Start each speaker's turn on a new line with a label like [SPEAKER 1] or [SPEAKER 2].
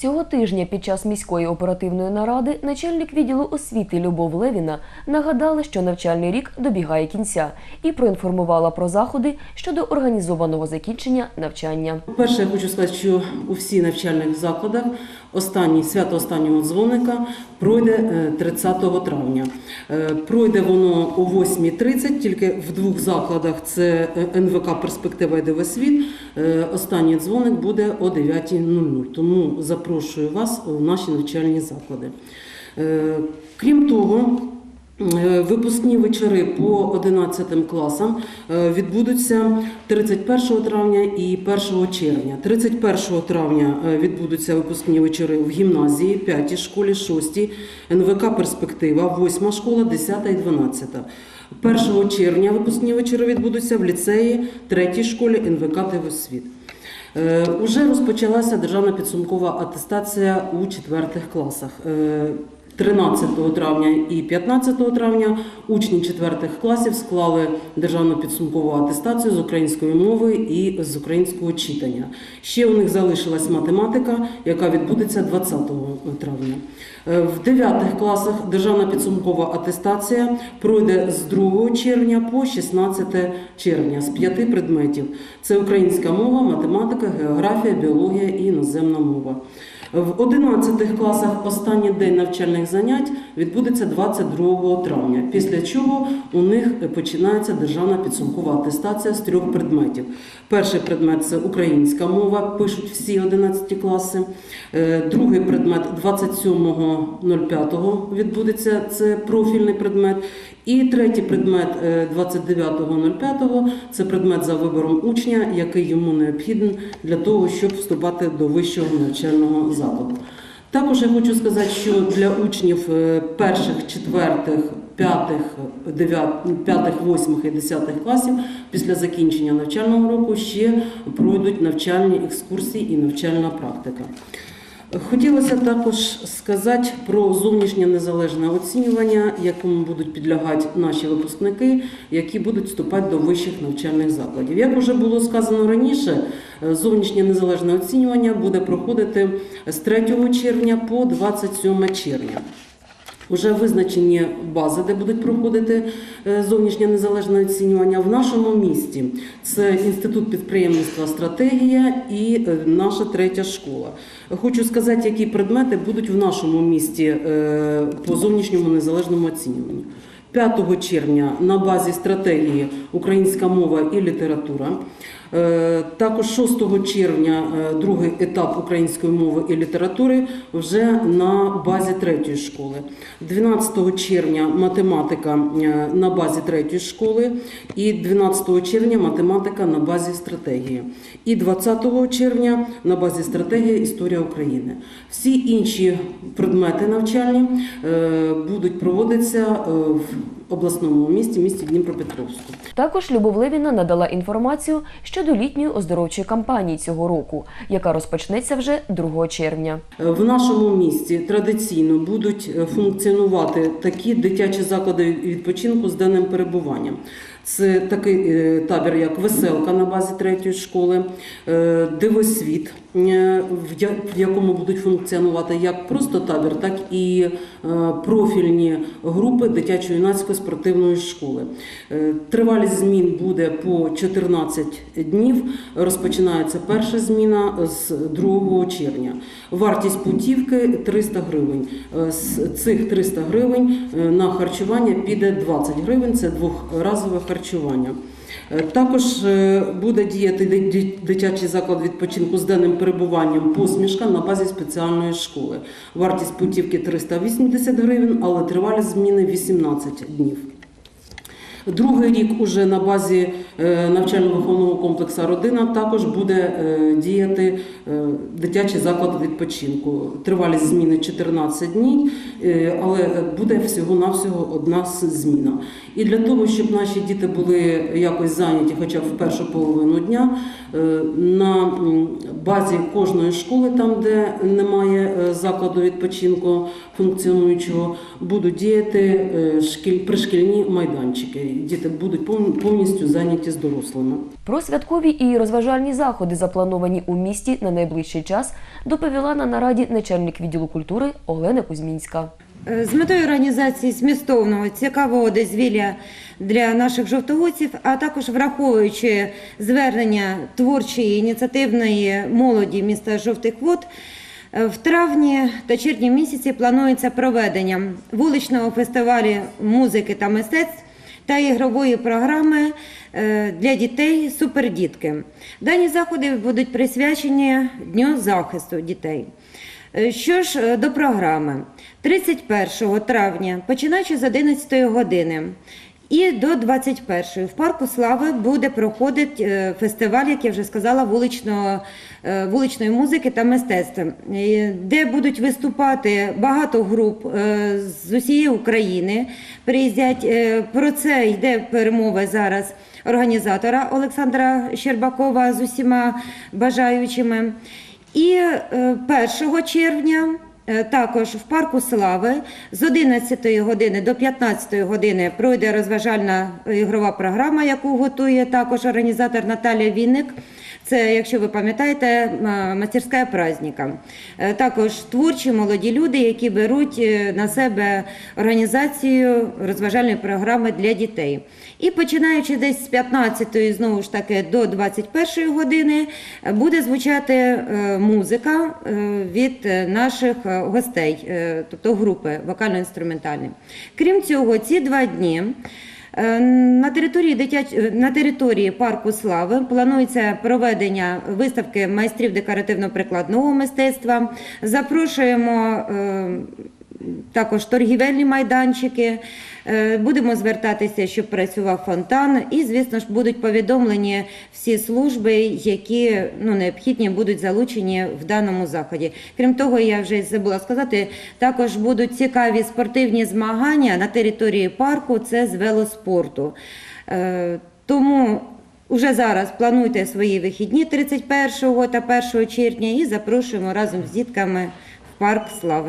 [SPEAKER 1] Цього тижня під час міської оперативної наради начальник відділу освіти Любов Левіна нагадала, що навчальний рік добігає кінця, і проінформувала про заходи щодо організованого закінчення навчання.
[SPEAKER 2] Перше, я хочу сказати, що у всіх навчальних закладах останній свято останнього дзвоника пройде е, 30 травня. Е, Пройде воно о 8.30, тільки в двох закладах це е, НВК Перспектива і ДВСвіт. Е, Останній дзвоник буде о 9.00. Тому запрошую вас у наші навчальні заклади. Е, Крім того, Е, Випускні вечори по 11 класам е, відбудуться 31 травня і 1 червня. 31 травня відбудуться випускні вечори в гімназії, 5 школі, 6, НВК Перспектива, 8 школа, 10 і 12. 1 червня випускні вечори відбудуться в ліцеї, 3 школі НВК Тивосвіт. Е, Уже розпочалася державна підсумкова атестація у четвертих класах. Е, 13 травня і 15 травня учні четвертих класів склали державну підсумкову атестацію з української мови і з українського читання. Ще у них залишилась математика, яка відбудеться 20 травня. Е, В 9 класах державна підсумкова атестація пройде з 2 червня по 16 червня з п'яти предметів: це українська мова, математика, географія, біологія і іноземна мова. В 11 класах останній день навчальних занять відбудеться 22 травня, після чого у них починається державна підсумкова атестація з трьох предметів. Перший предмет це українська мова, пишуть всі 11 класи. Е, Другий предмет 27.05 відбудеться, це профільний предмет. І третій предмет е, 29.05 це предмет за вибором учня, який йому необхідний для того, щоб вступати до вищого навчального закладу. Також я хочу сказати, що для учнів е, перших, четвертих, п'ятих, дев'ят- п'ятих, восьмих і десятих класів після закінчення навчального року ще пройдуть навчальні екскурсії і навчальна практика. Хотілося також сказати про зовнішнє незалежне оцінювання, якому будуть підлягати наші випускники, які будуть вступати до вищих навчальних закладів. Як вже було сказано раніше, е, зовнішнє незалежне оцінювання буде проходити з 3 червня по 27 червня. Уже визначені бази, де будуть проходити е, зовнішнє незалежне оцінювання в нашому місті. Це інститут підприємництва стратегія і е, наша третя школа. Хочу сказати, які предмети будуть в нашому місті е, по зовнішньому незалежному оцінюванню. 5 червня на базі стратегії Українська мова і література. Е, Також 6 червня е, другий етап української мови і літератури вже на базі третьої школи. 12 червня математика е, на базі третьої школи, і 12 червня математика на базі стратегії. І 20 червня на базі стратегії Історія України. Всі інші предмети навчальні будуть проводитися в обласному місті, місті Дніпропетровську.
[SPEAKER 1] Також Любов Левіна надала інформацію щодо літньої оздоровчої кампанії цього року, яка розпочнеться вже 2 червня.
[SPEAKER 2] В нашому місті традиційно будуть е, функціонувати такі дитячі заклади відпочинку з денним перебуванням. Це такий е, табір, як веселка на базі третьої школи, е, дивосвіт, в якому будуть функціонувати як просто табір, так і е, профільні групи дитячо-юнацької спортивної школи. Е, Тривалість змін буде по 14 днів. Розпочинається перша зміна з 2 червня. Вартість путівки 300 гривень. Е, З цих 300 гривень е, на харчування піде 20 гривень. Це двохразове харчування. Е, Також е, буде діяти ди- ди- дитячий заклад відпочинку з денним перебуванням посмішка на базі спеціальної школи. Вартість путівки 380 гривень, але тривалість зміни 18 днів. Другий рік уже на базі е, навчально-виховного комплексу Родина також буде е, діяти е, дитячий заклад відпочинку. Тривалість зміни 14 днів, але буде всього-навсього одна зміна. І для того, щоб наші діти були якось зайняті, хоча б в першу половину дня, на базі кожної школи, там де немає закладу відпочинку функціонуючого, будуть діяти шкіль, пришкільні майданчики, діти будуть пов- повністю зайняті з дорослими.
[SPEAKER 1] Про святкові і розважальні заходи, заплановані у місті на найближчий час, доповіла на нараді начальник відділу культури Олена Кузьмінська.
[SPEAKER 3] Е, З метою організації змістовного цікавого дозвілля для наших жовтоводців, а також враховуючи звернення творчої ініціативної молоді міста Жовтих Вод, е, в травні та червні місяці планується проведення вуличного фестивалю музики та мистецтв та ігрової програми е, для дітей Супердітки. Дані заходи будуть присвячені Дню захисту дітей. Е, Що ж е, до програми, 31 травня, починаючи з 11 години. І до 21-ї в парку Слави буде проходити е, фестиваль, як я вже сказала, вуличного, е, вуличної музики та мистецтва, де будуть виступати багато груп е, з усієї України. Приїздять про це йде перемова зараз організатора Олександра Щербакова з усіма бажаючими. І е, 1 червня також в парку Слави з 11 години до 15 години пройде розважальна е, ігрова програма, яку готує також організатор Наталія Вінник. Це, якщо ви пам'ятаєте, мастерська праздника. Е, Також творчі молоді люди, які беруть е, на себе організацію розважальної програми для дітей. І починаючи десь з 15-ї, знову ж таки, до 21-ї години е, буде звучати е, музика е, від е, наших е, гостей, е, тобто групи вокально-інструментальні. Крім цього, ці два дні. Е, На території дитяч... е, на території парку Слави планується проведення виставки майстрів декоративно-прикладного мистецтва. Запрошуємо також торгівельні майданчики. Е, Будемо звертатися, щоб працював фонтан, і, звісно ж, будуть повідомлені всі служби, які ну, необхідні будуть залучені в даному заході. Крім того, я вже забула сказати, також будуть цікаві спортивні змагання на території парку. Це з велоспорту. Е, Тому Уже зараз плануйте свої вихідні 31 та 1 червня і запрошуємо разом з дітками в парк Слава.